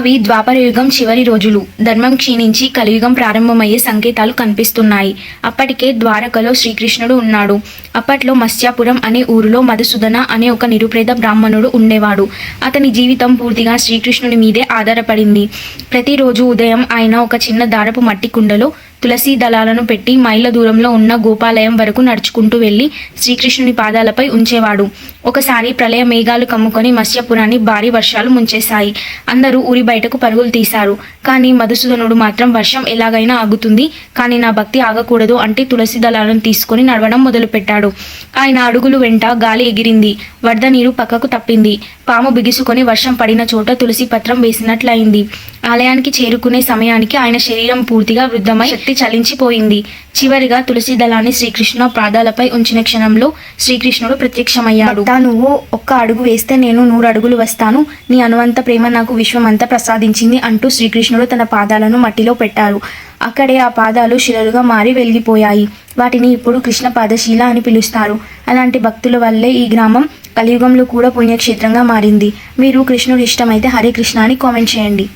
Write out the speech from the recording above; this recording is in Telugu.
అవి ద్వాపరయుగం చివరి రోజులు. ధర్మం క్షీణించి కలియుగం ప్రారంభమయ్యే సంకేతాలు కనిపిస్తున్నాయి. అప్పటికే ద్వారకలో శ్రీకృష్ణుడు ఉన్నాడు. అప్పట్లో మత్స్యాపురం అనే ఊరిలో మధుసూదన అనే ఒక నిరుపేద బ్రాహ్మణుడు ఉండేవాడు. అతని జీవితం పూర్తిగా శ్రీకృష్ణుడి మీదే ఆధారపడింది. ప్రతిరోజు ఉదయం ఆయన ఒక చిన్న దారపు మట్టి కుండలో తులసీ దళాలను పెట్టి మైళ్ళ దూరంలో ఉన్న గోపాలయం వరకు నడుచుకుంటూ వెళ్ళి శ్రీకృష్ణుని పాదాలపై ఉంచేవాడు. ఒకసారి ప్రళయ మేఘాలు కమ్ముకొని మత్స్యపురాన్ని భారీ వర్షాలు ముంచేశాయి. అందరూ ఊరి బయటకు పరుగులు తీశారు. కానీ మధుసూదనుడు మాత్రం వర్షం ఎలాగైనా ఆగుతుంది. కానీ నా భక్తి ఆగకూడదు అంటే తులసి దళాలను తీసుకొని నడవడం మొదలుపెట్టాడు. ఆయన అడుగులు వెంట గాలి ఎగిరింది. వరద నీరు పక్కకు తప్పింది. పాము బిగుసుకొని వర్షం పడిన చోట తులసి పత్రం వేసినట్లయింది. ఆలయానికి చేరుకునే సమయానికి ఆయన శరీరం పూర్తిగా వృద్ధమై శక్తి చలించిపోయింది. చివరిగా తులసి దళాన్ని శ్రీకృష్ణ పాదాలపై ఉంచిన క్షణంలో శ్రీకృష్ణుడు ప్రత్యక్షమయ్యాడు. నువ్వు ఒక్క అడుగు వేస్తే నేను నూరు అడుగులు వస్తాను. నీ అనువంత ప్రేమ నాకు విశ్వమంతా ప్రసాదించింది అంటూ శ్రీకృష్ణుడు తన పాదాలను మట్టిలో పెట్టారు అక్కడే ఆ పాదాలు శిలలుగా మారి వెలిగిపోయాయి. వాటిని ఇప్పుడు కృష్ణ పాదశీల అని పిలుస్తారు. అలాంటి భక్తుల వల్లే ఈ గ్రామం కలియుగంలో కూడా పుణ్యక్షేత్రంగా మారింది. మీరు కృష్ణుడు ఇష్టమైతే హరే కృష్ణ అని కామెంట్ చేయండి.